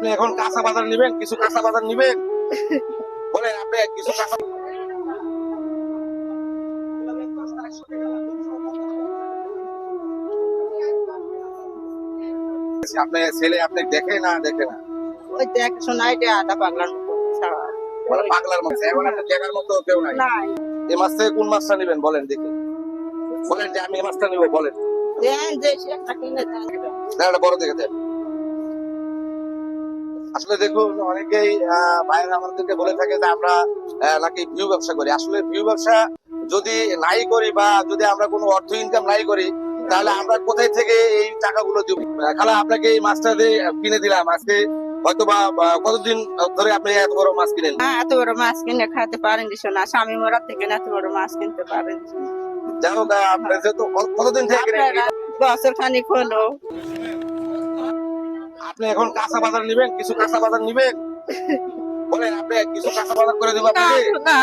আপনি এখন কাঁচা বাজার নেবেন কিছু কাঁচা বাজার নেবেন? বলেন আপনি কিছু কাঁচা আপনার ছেলে আপনি দেখে না দেখে না? ওই দেখ শোনাই দে আটা পাগলার মতো মানে পাগলার মতো এখন আপনি দেখার মতো কেউ নাই। নাই। এই মাছ থেকে কোন মাছটা নেবেন বলেন দেখি। বলেন যে আমি এই মাছটা নিবো বলেন। দেন যে একটা কিনে দেন। বড় দেখে দেন। আসলে দেখুন অনেকেই ভাইয়েরা আমাদেরকে বলে থাকে যে আমরা নাকি ভিউ ব্যবসা করি। আসলে ভিউ ব্যবসা যদি নাই করি বা যদি আমরা কোনো অর্থ ইনকাম নাই করি তাহলে আমরা কোথায় থেকে এই টাকাগুলো দিব? খালা আপনাকে এই মাছটা দিয়ে কিনে দিলাম আজকে হয়তো বা কতদিন ধরে আপনি এত বড় মাছ কিনেন? হ্যাঁ এত বড় মাছ কিনে খাতে পারেন না স্বামী মরার থেকে এত বড় মাছ কিনতে পারেন যাই হোক আপনার যেহেতু কতদিন থেকে বছর খানিক হলো। আপনি এখন কাঁচা বাজার নেবেন কিছু কাঁচা বাজার নেবেন বলেন আপনি কিছু কাঁচা বাজার করে দেবো না